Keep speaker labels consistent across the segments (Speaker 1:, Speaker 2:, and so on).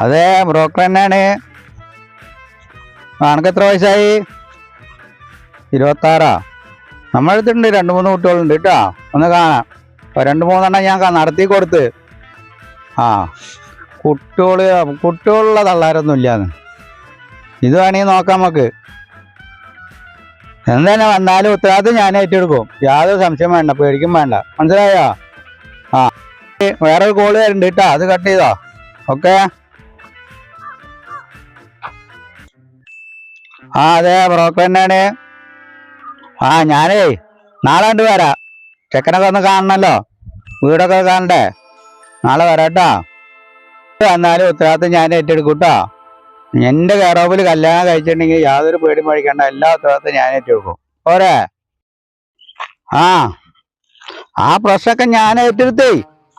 Speaker 1: അതെ ബ്രോക്കർ തന്നെയാണ്. ആണക്ക് എത്ര വയസ്സായി? ഇരുപത്താറാ. നമ്മളടുത്തുണ്ട് രണ്ട് മൂന്ന് കുട്ടികളുണ്ട് കേട്ടോ. ഒന്ന് കാണാം. രണ്ട് മൂന്നെണ്ണം ഞാൻ നടത്തി കൊടുത്ത്. ആ കുട്ടികൾ കുട്ടികളുള്ള തള്ളാരൊന്നും ഇല്ലാന്ന്. ഇത് വേണമെങ്കിൽ നോക്കാം നമുക്ക്. എന്തെന്നെ വന്നാലും ഉത്തരവാദിത്വം ഞാൻ ഏറ്റെടുക്കും. യാതൊരു സംശയം വേണ്ട പേടിക്കും വേണ്ട. മനസ്സിലായോ? ആ വേറൊരു കോൾ വരുന്നുണ്ട് കേട്ടോ. അത് കട്ട് ചെയ്തോ. ഓക്കെ ആ അതെ ബ്രോക്കർ തന്നെയാണ്. ആ ഞാനേ നാളെ കണ്ട് വരാം. ചെക്കനൊക്കെ ഒന്ന് കാണണല്ലോ. വീടൊക്കെ കാണണ്ടേ? നാളെ വരാട്ടോ. വന്നാലും ഉത്തരവാദിത്തം ഞാൻ ഏറ്റെടുക്കും കേട്ടോ എന്റെ കയറോപ്പിൽ കല്യാണം കഴിച്ചിട്ടുണ്ടെങ്കിൽ യാതൊരു പേടി പഠിക്കണ്ട എല്ലാ ഉത്തരവാദിത്തം ഞാൻ ഏറ്റെടുക്കും. പോരെ? ആ ആ പ്രശ്നമൊക്കെ ഞാൻ ഏറ്റെടുത്തേ.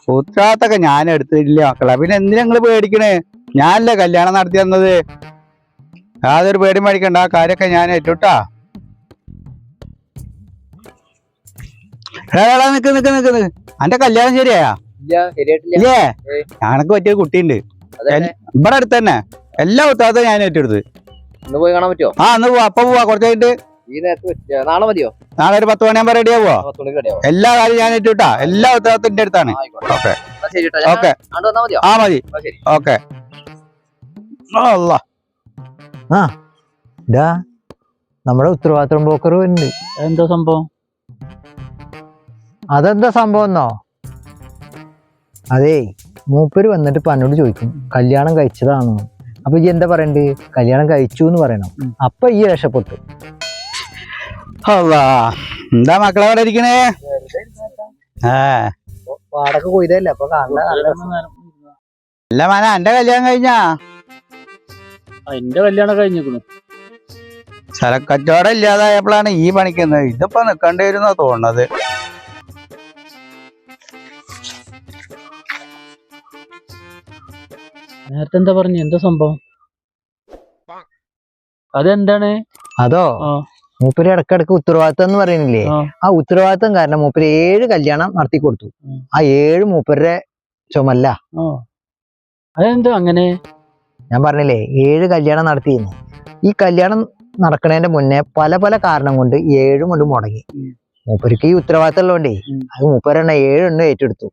Speaker 1: ഉത്തരവാദിത്തമൊക്കെ ഞാൻ എടുത്തില്ല മക്കളെ. പിന്നെ എന്തിനാ നിങ്ങൾ പേടിക്കണേ? ഞാനല്ലേ കല്യാണം നടത്തി തന്നത്? യാതൊരു പേടി മേടിക്കണ്ട. ആ കാര്യമൊക്കെ ഞാൻ ഏറ്റുട്ടാ. നിക്ക് നിക്ക് നിക്ക് നിക്ക്. അന്റെ കല്യാണം ശരിയാ
Speaker 2: ഇല്ല.
Speaker 1: ഞാനൊക്കെ പറ്റിയ കുട്ടിയുണ്ട്. ഇവിടെ അടുത്ത് തന്നെ എല്ലാ ഉത്തരവാദിത്തം ഞാൻ ഏറ്റെടുത്ത്.
Speaker 2: പോയി കാണാൻ പറ്റുമോ
Speaker 1: ആ അന്ന് പോവാ. അപ്പൊ പോവാ. കുറച്ച് കഴിഞ്ഞിട്ട്
Speaker 2: നാളെ മതിയോ?
Speaker 1: നാളെ ഒരു പത്ത് മണിയാകുമ്പോ റെഡി ആവോ
Speaker 2: മണിക്ക് റെഡിയാവോ
Speaker 1: എല്ലാ കാര്യം ഞാൻ ഏറ്റുട്ടാ എല്ലാ ഉത്തരവാദിത്തം എന്റെ അടുത്താണ്. ഓക്കെ. ഓക്കെ. ആ മതി. ഓക്കെ. അല്ല
Speaker 3: ഇതാ നമ്മുടെ ഉത്തരവാദിത്വം ബ്രോക്കർ ഉണ്ട്
Speaker 1: എന്താ സംഭവം?
Speaker 3: അതെന്താ സംഭവം എന്നോ? അതേ മൂപ്പര് വന്നിട്ട് ഇപ്പൊ എന്നോട് ചോദിക്കും കല്യാണം കഴിച്ചതാണോ? അപ്പൊ ഈ എന്താ പറയണ്ട്? കല്യാണം കഴിച്ചു എന്ന് പറയണം അപ്പൊ ഈ രക്ഷപ്പെട്ടു.
Speaker 1: അല്ലാ എന്താ മക്കളെ അവിടെ ഇരിക്കണേ?
Speaker 3: പാടൊക്കെ കൊയ്തല്ലേ? അപ്പൊ
Speaker 1: അല്ല മാന എന്റെ കല്യാണം കഴിഞ്ഞാ?
Speaker 4: എന്റെ കല്യാണം കഴിഞ്ഞിരിക്കുന്നു.
Speaker 1: സ്ഥലക്കച്ചവടം ഇല്ലാതായപ്പോഴാണ് ഈ പണിക്കുന്നത്. ഇതിപ്പോ നിക്കേണ്ടി വരുന്ന തോന്നുന്നത്.
Speaker 4: നേരത്തെ എന്താ പറഞ്ഞു? എന്താ സംഭവം? അതെന്താണ്?
Speaker 3: അതോ? മൂപ്പര് ഇടക്കിടക്ക് ഉത്തരവാദിത്തം എന്ന് പറയുന്നില്ലേ?
Speaker 4: ആ.
Speaker 3: ഉത്തരവാദിത്തം കാരണം മൂപ്പര് ഏഴ് കല്യാണം നടത്തി കൊടുത്തു. ആ. ഏഴ് മൂപ്പരുടെ ചുമല്ല.
Speaker 4: അതെന്താ അങ്ങനെ?
Speaker 3: ഞാൻ പറഞ്ഞില്ലേ ഏഴ് കല്യാണം നടത്തിയിരുന്നു ഈ കല്യാണം നടക്കുന്നതിന്റെ മുന്നേ പല പല കാരണം കൊണ്ട് ഏഴും കൊണ്ട് മുടങ്ങി. മൂപ്പർക്ക് ഈ ഉത്തരവാദിത്തം ഉള്ളതുകൊണ്ടേ. അത് മൂപ്പരെണ്ണ ഏഴെണ്ണം ഏറ്റെടുത്തു.